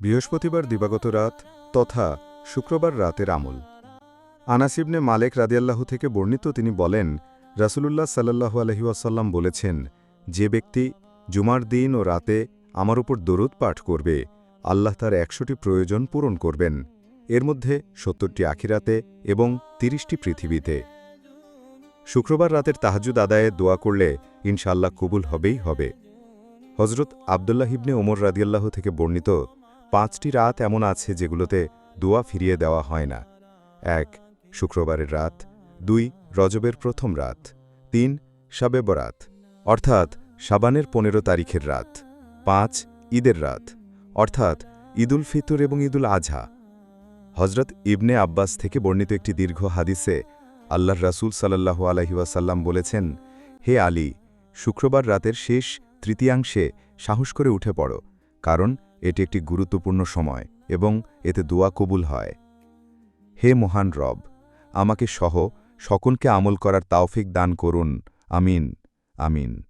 বৃহস্পতিবার দিবাগত রাত তথা শুক্রবার রাতের আমল। আনাসিবনে মালেক রাদিয়াল্লাহু থেকে বর্ণিত তিনি বলেন, রাসূলুল্লাহ সাল্লাল্লাহু আলহি ওয়াসাল্লাম বলেছেন, যে ব্যক্তি জুমার দিন ও রাতে আমার উপর দরুদ পাঠ করবে, আল্লাহ তার একশোটি প্রয়োজন পূরণ করবেন। এর মধ্যে সত্তরটি আখিরাতে এবং তিরিশটি পৃথিবীতে। শুক্রবার রাতের তাহাজুদ আদায়ে দোয়া করলে ইনশাআল্লাহ কবুল হবেই হবে। হজরত আবদুল্লাহ ইবনে ওমর রাদিয়াল্লাহ থেকে বর্ণিত পাঁচটি রাত এমন আছে যেগুলোতে দোয়া ফিরিয়ে দেওয়া হয় না। এক, শুক্রবারের রাত। দুই, রজবের প্রথম রাত। তিন, শাবে বরাত। অর্থাৎ সাবানের পনেরো তারিখের রাত। পাঁচ, ঈদের রাত। অর্থাৎ ঈদুল ফিতর এবং ঈদুল আজহা হজরত ইবনে আব্বাস থেকে বর্ণিত একটি দীর্ঘ হাদিসে আল্লাহর রাসূল সাল্লাল্লাহু আলহি ওয়াসাল্লাম বলেছেন, হে আলী, শুক্রবার রাতের শেষ তৃতীয়াংশে সাহস করে উঠে পড়ো। কারণ এটি একটি গুরুত্বপূর্ণ সময় এবং এতে দোয়া কবুল হয়। হে মহান রব, আমাকে সহ সকলকে আমল করার তাওফিক দান করুন। আমিন আমিন।